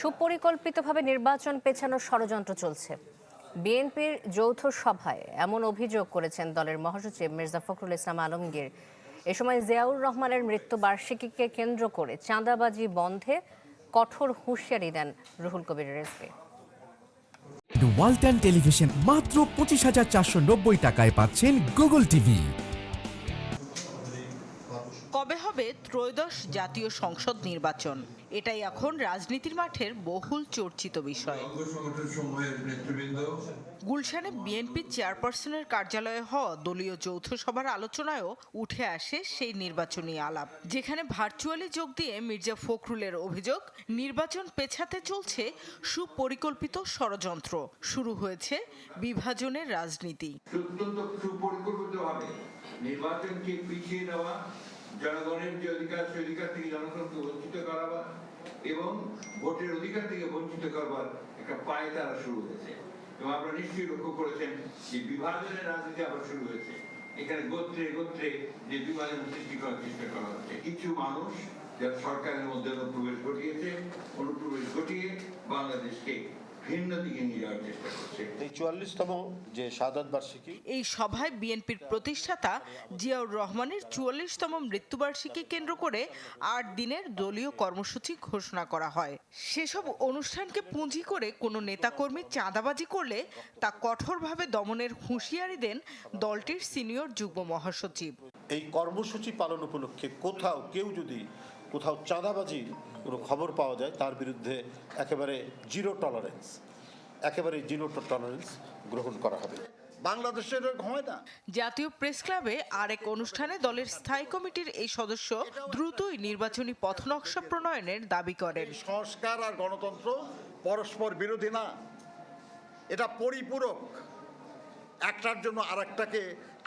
সুপরিকল্পিতভাবে নির্বাচন পেছানোর ষড়যন্ত্র চলছে। বিএনপির যৌথ সভায় এমন অভিযোগ করেছেন দলের মহাসচিব মির্জা ফখরুল ইসলাম আলমগীর। এ সময় জিয়াউর রহমানের মৃত্যু বার্ষিকীকে কেন্দ্র করে চাঁদাবাজি বন্ধে কঠোর হুঁশিয়ারি দেন রুহুল কবির রেজভি। ওয়ালটন টেলিভিশন মাত্র পঁচিশ হাজার চারশো নব্বই টাকায় পাচ্ছেন গুগল টিভি। ত্রয়োদশ জাতীয় সংসদ নির্বাচন। এটাই এখন রাজনীতির মাঠের বহুল চর্চিত বিষয়। গুলশানে বিএনপি চেয়ারপারসনের কার্যালয়ে হওয়া দলীয় যৌথ সভার আলোচনায়ও উঠে আসে সেই নির্বাচনী আলাপ, যেখানে ভার্চুয়ালি যোগ দিয়ে মির্জা ফখরুলের অভিযোগ, নির্বাচন পেছাতে চলছে সুপরিকল্পিত ষড়যন্ত্র। শুরু হয়েছে বিভাজনের রাজনীতি। নির্বাচনকে পিছিয়ে দেওয়া জনগণের যে অধিকার, সেই অধিকার থেকে জনগণকে বঞ্চিত করাবার এবং ভোটের অধিকার থেকে বঞ্চিত করবার একটা পায়ে তারা শুরু হয়েছে। এবং আপনারা নিশ্চয়ই লক্ষ্য করেছেন যে বিভাজনের রাজনীতি আবার শুরু হয়েছে। এখানে গোত্রে গোত্রে যে বিভাজন সৃষ্টি করার চেষ্টা করা হচ্ছে। কিছু মানুষ যারা সরকারের মধ্যে অনুপ্রবেশ ঘটিয়েছে, অনুপ্রবেশ ঘটিয়ে বাংলাদেশকে ভিন্ন দিকে নিয়ে যাওয়ার চেষ্টা করছে। এই চুয়াল্লিশতম যে শাহাদ বার্ষিকী এই সভায় বিএনপির প্রতিষ্ঠাতা জিয়াউর রহমানের চুয়াল্লিশতম মৃত্যুবার্ষিকী কেন্দ্র করে আট দিনের দলীয় কর্মসূচি ঘোষণা করা হয়। সেসব অনুষ্ঠানকে পুঁজি করে কোনো নেতাকর্মী চাঁদাবাজি করলে তা কঠোরভাবে দমনের হুঁশিয়ারি দেন দলটির সিনিয়র যুগ্ম মহাসচিব। এই কর্মসূচি পালন উপলক্ষে কোথাও কেউ যদি কোথাও চাঁদাবাজির কোনো খবর পাওয়া যায় তার বিরুদ্ধে একেবারে জিরো টলারেন্স একেবারে জিরো টলারেন্স গ্রহণ করা হবে। বাংলাদেশের হয় না। জাতীয় প্রেস ক্লাবে আরেক অনুষ্ঠানে দলের স্থায়ী কমিটির এই সদস্য দ্রুতই নির্বাচনী পথনকশা প্রণয়নের দাবি করেন। সংস্কার আর গণতন্ত্র পরস্পর বিরোধী না। এটা পরিপূরক। একটার জন্য আরেকটাকে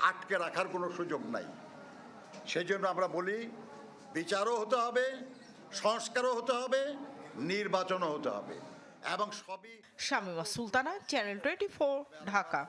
আটকে রাখার কোনো সুযোগ নাই। সেই জন্য আমরা বলি বিচারও হতে হবে সংস্কারও হতে হবে নির্বাচনও হতে হবে। এবং সবই শামীমা সুলতানা চ্যানেল টোয়েন্টি ঢাকা।